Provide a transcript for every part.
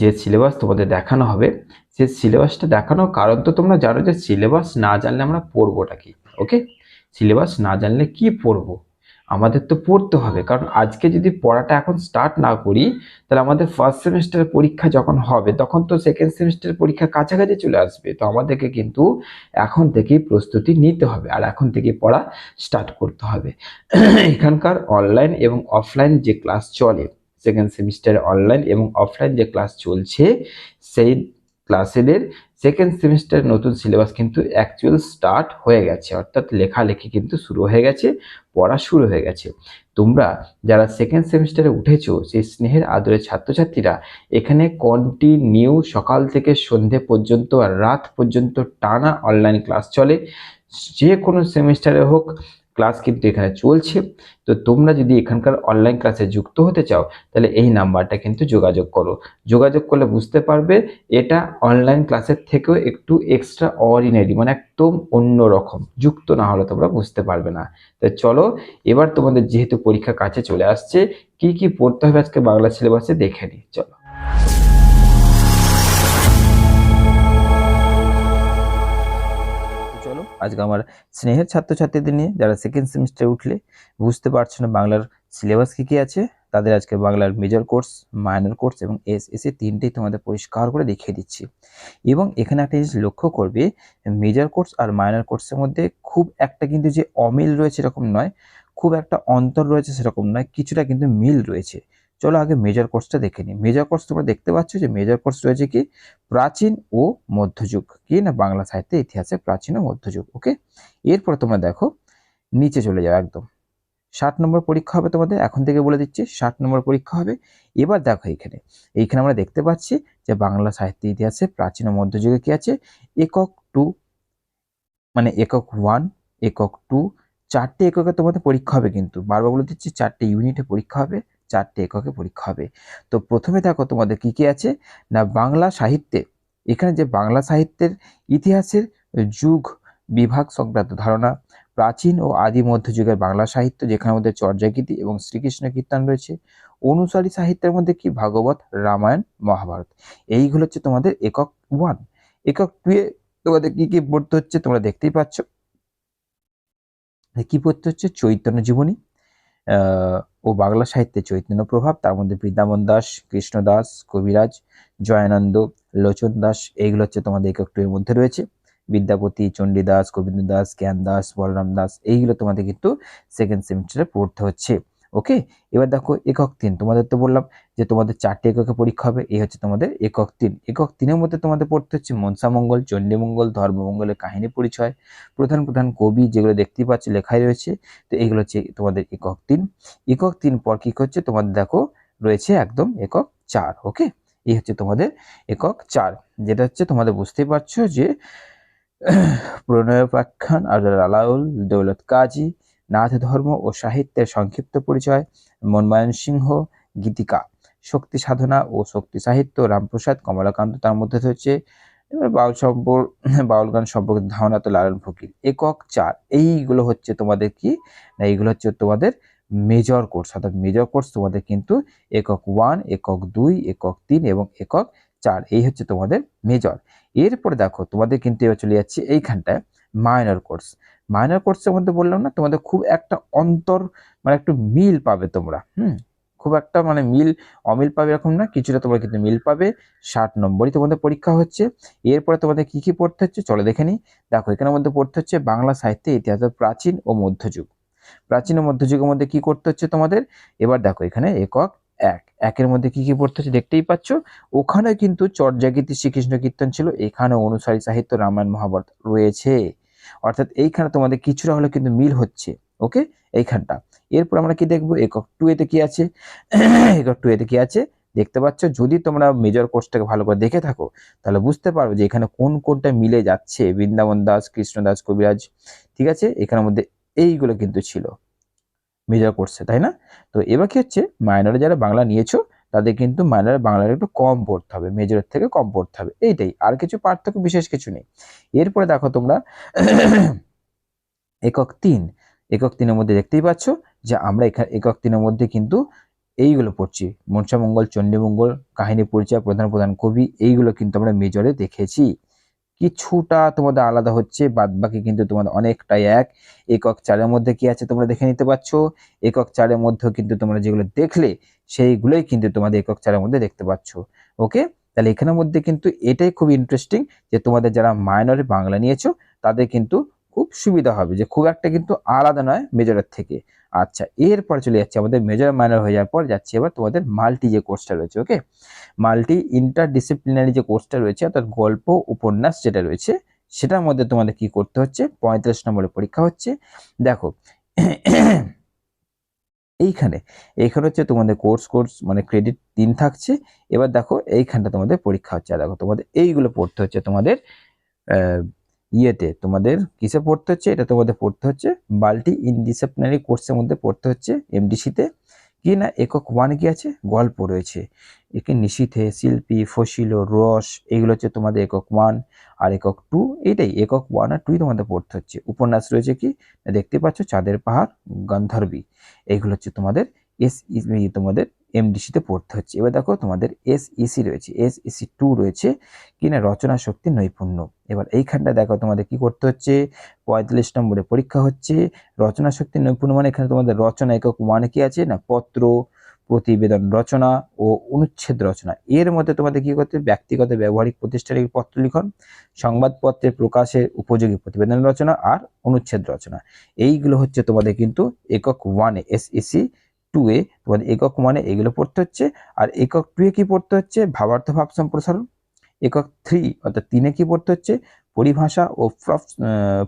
যে সিলেবাস তোমাদের দেখানো হবে সেই সিলেবাসটা দেখানোর কারণ তো তোমরা জানো যে সিলেবাস না জানলে আমরা পড়বোটা কি ওকে সিলেবাস না জানলে কি পড়ব? আমাদের তো পড়তে হবে, কারণ আজকে যদি পড়াটা এখন স্টার্ট না করি, তাহলে আমাদের ফার্স্ট সেমিস্টারের পরীক্ষা যখন হবে, তখন তো সেকেন্ড সেমিস্টারের পরীক্ষা কাছাকাছি চলে আসবে, তো আমাদেরকে কিন্তু এখন থেকেই প্রস্তুতি নিতে হবে, আর এখন থেকে পড়া স্টার্ট করতে হবে। এখানকার অনলাইন এবং অফলাইন যে ক্লাস চলে সেকেন্ড সেমিস্টারে অনলাইন এবং অফলাইন যে ক্লাস চলছে, সেই ক্লাসেদের সেকেন্ড সেমিস্টারের নতুন সিলেবাস কিন্তু অ্যাকচুয়াল স্টার্ট হয়ে গেছে। অর্থাৎ লেখালেখি কিন্তু শুরু হয়ে গেছে, পড়া শুরু হয়ে গেছে। তোমরা যারা সেকেন্ড সেমিস্টারে উঠেছো, সেই স্নেহের আদরের ছাত্রছাত্রীরা এখানে কন্টিনিউ সকাল থেকে সন্ধে পর্যন্ত আর রাত পর্যন্ত টানা অনলাইন ক্লাস চলে। যে কোনো সেমিস্টারে হোক ক্লাস কিন্তু এখানে চলছে। তো তোমরা যদি এখানকার অনলাইন ক্লাসে যুক্ত হতে চাও, তাহলে এই নাম্বারটা কিন্তু যোগাযোগ করো। যোগাযোগ করলে বুঝতে পারবে এটা অনলাইন ক্লাসের থেকেও একটু এক্সট্রা অর্ডিনারি মানে একদম অন্য রকম। যুক্ত না হলে তোমরা বুঝতে পারবে না। তো চলো, এবার তোমাদের যেহেতু পরীক্ষা কাছে চলে আসছে, কি কি পড়তে হবে আজকে বাংলা সিলেবাসে দেখে নিই। চলো। আজকে আমার স্নেহের ছাত্রছাত্রীদের নিয়ে যারা সেকেন্ড সেমিস্টারে উঠলে বুঝতে পারছ না বাংলার সিলেবাস কী কী আছে, তাদের আজকে বাংলার মেজর কোর্স মাইনর কোর্স এবং এস এসে তিনটেই তোমাদের পরিষ্কার করে দেখিয়ে দিচ্ছি। এবং এখানে একটা জিনিস লক্ষ্য করবে মেজর কোর্স আর মাইনর কোর্সের মধ্যে খুব একটা কিন্তু যে অমিল রয়েছে এরকম নয়, খুব একটা অন্তর রয়েছে সেরকম নয়, কিছুটা কিন্তু মিল রয়েছে। চলো আগে মেজর কোর্সটা দেখে নিই। মেজর কোর্স তোমরা দেখতে পাচ্ছ যে মেজর কোর্স রয়েছে কি? প্রাচীন ও মধ্যযুগ। কি না? বাংলা সাহিত্যে ইতিহাসে প্রাচীন ও মধ্যযুগ। ওকে এরপর তোমরা দেখো, নিচে চলে যাও একদম। ষাট নম্বর পরীক্ষা হবে তোমাদের। এখন থেকে বলে দিচ্ছি, ষাট নম্বর পরীক্ষা হবে। এবার দেখো এইখানে এইখানে আমরা দেখতে পাচ্ছি যে বাংলা সাহিত্য ইতিহাসে প্রাচীন ও মধ্যযুগে কি আছে? একক টু মানে একক ওয়ান একক টু চারটে এককে তোমাদের পরীক্ষা হবে কিন্তু। বারবার বলে দিচ্ছি, চারটে ইউনিটে পরীক্ষা হবে। চারটে এককে পরীক্ষা হবে। তো প্রথমে দেখো তোমাদের কী কী আছে? না, বাংলা সাহিত্যে, এখানে যে বাংলা সাহিত্যের ইতিহাসের যুগ, বিভাগ সংক্রান্ত ধারণা, প্রাচীন ও আদি মধ্যযুগের বাংলা সাহিত্য, যেখানে মধ্যে চর্যাগীতি এবং শ্রীকৃষ্ণ কীর্তন রয়েছে, অনুসারী সাহিত্যের মধ্যে কি? ভাগবত, রামায়ণ, মহাভারত। এইগুলো হচ্ছে তোমাদের একক ওয়ান একক টু এ তোমাদের কি কি পড়তে হচ্ছে তোমরা দেখতেই পাচ্ছ। কি পড়তে হচ্ছে? চৈতন্য জীবনী ও বাংলা সাহিত্যে চৈতন্য প্রভাব, তার মধ্যে বৃন্দাবন দাস, কৃষ্ণ দাস, কবিরাজ, জয়ানন্দ, লোচন দাস, এইগুলো হচ্ছে তোমাদের একক মধ্যে রয়েছে। বিদ্যাপতি চণ্ডীদাস গোবিন্দ দাস, জ্ঞান দাস, বলরাম দাস, এইগুলো তোমাদের কিন্তু সেকেন্ড সেমিস্টারে পড়তে হচ্ছে। ওকে? এবার দেখো একক তিন। তোমাদের তো বললাম যে তোমাদের চারটে এককে পরীক্ষা হবে, এই হচ্ছে তোমাদের একক তিন। একক তিনের মধ্যে তোমাদের পড়তে হচ্ছে মনসামঙ্গল চণ্ডীমঙ্গল ধর্মমঙ্গলের কাহিনী পরিচয়। প্রধান প্রধান কবি যেগুলো দেখতেই পাচ্ছ লেখাই রয়েছে, তো এইগুলো হচ্ছে তোমাদের একক তিন। একক তিন পর কি হচ্ছে তোমাদের দেখো রয়েছে একদম একক চার, ওকে? এই হচ্ছে তোমাদের একক চার, যেটা হচ্ছে তোমাদের বুঝতেই পারছ যে প্রণয়োপাখ্যান আর আলাউল, দৌলত কাজী নাথ ধর্ম ও সাহিত্যের সংক্ষিপ্ত পরিচয় মনমোহন সিংহ, গীতিকা। শক্তি সাধনা ও শক্তি সাহিত্য রামপ্রসাদ, কমলাকান্ত তার মধ্যে এবার বাউল সম্পর, বাউল গান সম্পর্কে ধারণা তো লালন ফকির। একক চার, এইগুলো হচ্ছে তোমাদের কি? না, এইগুলো হচ্ছে তোমাদের মেজর কোর্স অর্থাৎ মেজর কোর্স তোমাদের কিন্তু একক ওয়ান একক দুই, একক তিন এবং একক চার, এই হচ্ছে তোমাদের মেজর এরপরে দেখো তোমাদের কিন্তু এবার চলে যাচ্ছে এইখানটায়। মাইনর কোর্স মাইনর কোর্সের মধ্যে বললাম না, তোমাদের খুব একটা অন্তর মানে একটু মিল পাবে তোমরা, হুম? খুব একটা মানে মিল অমিল পাবে এরকম না, কিছুটা তোমরা কিন্তু মিল পাবে, ষাট নম্বরই তোমাদের পরীক্ষা হচ্ছে। এরপরে তোমাদের কি কি পড়তে হচ্ছে, চলে দেখে নিই। দেখো, এখানের মধ্যে পড়তে হচ্ছে বাংলা সাহিত্যে ইতিহাসের প্রাচীন ও মধ্যযুগ। প্রাচীন ও মধ্যযুগের মধ্যে কি করতে হচ্ছে তোমাদের? এবার দেখো, এখানে একক এক। একের মধ্যে কি কি পড়তে হচ্ছে দেখতেই পাচ্ছ। ওখানে কিন্তু চর্যাগীতি শ্রীকৃষ্ণ কীর্তন ছিল। এখানে অনুসারী সাহিত্য রামায়ণ, মহাভারত রয়েছে। অর্থাৎ এইখানে তোমাদের কিছুটা হলে কিন্তু মিল হচ্ছে, ওকে? এইখানটা। এরপর আমরা কি দেখব? একক টু এতে কি আছে? একক টু এতে কি আছে? দেখতে পাচ্ছ? যদি তোমরা মেজর কোর্সটাকে ভালো করে দেখে থাকো, তাহলে বুঝতে পারবে যে এখানে কোন কোনটা মিলে যাচ্ছে। বৃন্দাবন দাস কৃষ্ণ দাস কবিরাজ, ঠিক আছে? এখানের মধ্যে এইগুলো কিন্তু ছিল মেজর কোর্সে তাই না? তো এবার কি হচ্ছে? মাইনরে যারা বাংলা নিয়েছো তাদের কিন্তু মাইনরে বাংলার একটু কম পড়তে হবে মেজরের থেকে কম পড়তে হবে, এইটাই। আর কিছু পার্থক্য, বিশেষ কিছু নেই। এরপরে দেখো তোমরা, একক তিন। একক তিনের মধ্যে দেখতেই পাচ্ছ যে আমরা এখানে একক তিনের মধ্যে কিন্তু এইগুলো পড়ছি। মনসামঙ্গল চণ্ডীমঙ্গল, কাহিনী পরিচয় প্রধান প্রধান কবি, এইগুলো কিন্তু আমরা মেজরে দেখেছি। কিছুটা তোমাদের আলাদা হচ্ছে বাদ বাকি কিন্তু তোমাদের অনেকটাই এক। একক চারের মধ্যে কি আছে তোমরা দেখে নিতে পারছ? একক চারের মধ্যেও কিন্তু তোমরা যেগুলো দেখলে, সেইগুলোই কিন্তু তোমাদের একক চারের মধ্যে দেখতে পাচ্ছ। ওকে? তাহলে এখানের মধ্যে কিন্তু এটাই খুব ইন্টারেস্টিং যে তোমাদের যারা মাইনরে বাংলা নিয়েছো, তাদের কিন্তু খুব সুবিধা হবে যে খুব একটা কিন্তু আলাদা নয় মেজরের থেকে। আচ্ছা এরপর চলে যাচ্ছে আমাদের মেজর মাইনর হয়ে যাওয়ার পর যাচ্ছে এবার তোমাদের মাল্টি যে কোর্সটা রয়েছে ওকে মাল্টি ইন্টার ডিসিপ্লিনারি যে কোর্সটা রয়েছে, অর্থাৎ গল্প, উপন্যাস যেটা রয়েছে, সেটার মধ্যে তোমাদের কি করতে হচ্ছে? পঁয়ত্রিশ নম্বরের পরীক্ষা হচ্ছে। দেখো, এইখানে এইখানে হচ্ছে তোমাদের কোর্স কোর্স মানে ক্রেডিট তিন থাকছে। এবার দেখো, এইখানটা তোমাদের পরীক্ষা হচ্ছে। দেখো, তোমাদের এইগুলো পড়তে হচ্ছে তোমাদের ইয়েতে তোমাদের কিসে পড়তে হচ্ছে? এটা তোমাদের পড়তে হচ্ছে বাল্টি ইনডিসিপ্লিনারি কোর্সের মধ্যে পড়তে হচ্ছে এমডিসিতে কি না? একক ওয়ান কি আছে? গল্প রয়েছে। একে নিশিথে শিল্পী, ফসিল, রস, এগুলো হচ্ছে তোমাদের একক ওয়ান আর একক টু এটাই একক ওয়ান আর টুই তোমাদের পড়তে হচ্ছে। উপন্যাস রয়েছে কি? দেখতে পাচ্ছ চাঁদের পাহাড়, গান্ধারবী। এইগুলো হচ্ছে তোমাদের এস তোমাদের এমডিসিতে পড়তে হচ্ছে। এবার দেখো তোমাদের এস ইসি রয়েছে। এস ইসি টু রয়েছে কিনা রচনা শক্তি নৈপুণ্য। এবার এইখানটা দেখো তোমাদের কি করতে হচ্ছে? পঁয়তাল্লিশ নম্বরে পরীক্ষা হচ্ছে। রচনা শক্তি নৈপুণ্য মানে এখানে তোমাদের রচনা একক ওয়ানে কি আছে? না পত্র, প্রতিবেদন রচনা ও অনুচ্ছেদ রচনা। এর মধ্যে তোমাদের কি করতে ব্যক্তিগত ব্যবহারিক প্রতিষ্ঠানের পত্র লিখন, সংবাদপত্রের প্রকাশের উপযোগী প্রতিবেদন রচনা আর অনুচ্ছেদ রচনা। এইগুলো হচ্ছে তোমাদের কিন্তু একক ওয়ানে এসইসি টু এ তোমাদের একক মানে এগুলো পড়তে হচ্ছে, আর একক টু এ কি পড়তে হচ্ছে? ভাবার্থ ভাব সম্প্রসারণ। একক থ্রি অর্থাৎ তিনে কি পড়তে হচ্ছে? পরিভাষা ও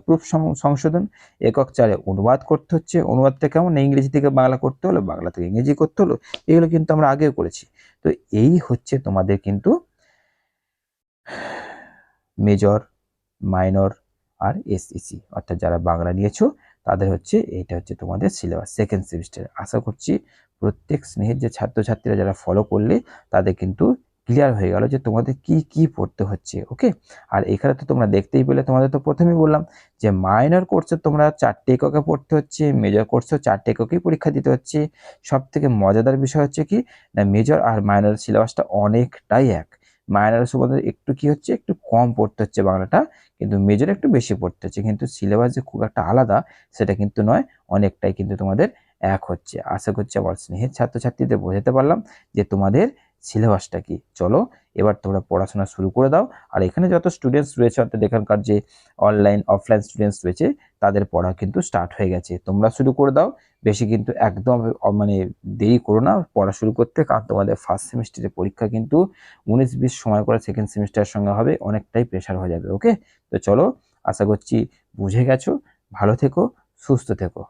প্রুফ সংশোধন। একক চারে অনুবাদ করতে হচ্ছে। অনুবাদটা কেমন? ইংরেজি থেকে বাংলা করতে হলো, বাংলা থেকে ইংরেজি করতে হলো, এগুলো কিন্তু আমরা আগেও করেছি। তো এই হচ্ছে তোমাদের কিন্তু মেজর মাইনর আর এসইসি অর্থাৎ যারা বাংলা নিয়েছো তাদের হচ্ছে এইটা হচ্ছে তোমাদের সিলেবাস সেকেন্ড সেমিস্টার আশা করছি প্রত্যেক স্নেহের যে ছাত্রছাত্রীরা যারা ফলো করলে তাদের কিন্তু ক্লিয়ার হয়ে গেল যে তোমাদের কি কি পড়তে হচ্ছে ওকে আর এখানে তো তোমরা দেখতেই পেলে, তোমাদের তো প্রথমেই বললাম যে মাইনর কোর্সে তোমরা চারটে এককে পড়তে হচ্ছে মেজর কোর্সেও চারটে এককেই পরীক্ষা দিতে হচ্ছে। সব থেকে মজাদার বিষয় হচ্ছে কি, না মেজর আর মাইনর সিলেবাসটা অনেকটাই এক। মাইনর সুবাদের একটু কি হচ্ছে? একটু কম পড়তে হচ্ছে বাংলাটা, কিন্তু মেজর একটু বেশি পড়তে হচ্ছে। কিন্তু সিলেবাস যে খুব একটা আলাদা, সেটা কিন্তু নয়, অনেকটাই কিন্তু তোমাদের এক হচ্ছে। আশা করছি আমার স্নেহের ছাত্রছাত্রীদের বোঝাতে পারলাম যে তোমাদের সিলেবাসটা কি? চলো, এবার তোমরা পড়াশোনা শুরু করে দাও। আর এখানে যত স্টুডেন্টস রয়েছে, অর্থাৎ এখানকার যে অনলাইন অফলাইন স্টুডেন্টস রয়েছে, তাদের পড়া কিন্তু স্টার্ট হয়ে গেছে। তোমরা শুরু করে দাও। বেশি কিন্তু একদম মানে দেরি করো না। পড়া শুরু করতে, কারণ তোমাদের ফার্স্ট সেমিস্টারের পরীক্ষা কিন্তু উনিশ বিশ সময় করে সেকেন্ড সেমিস্টারের সঙ্গে হবে, অনেকটাই প্রেশার হয়ে যাবে ওকে তো চলো, আশা করছি বুঝে গেছো। ভালো থেকো, সুস্থ থেকো।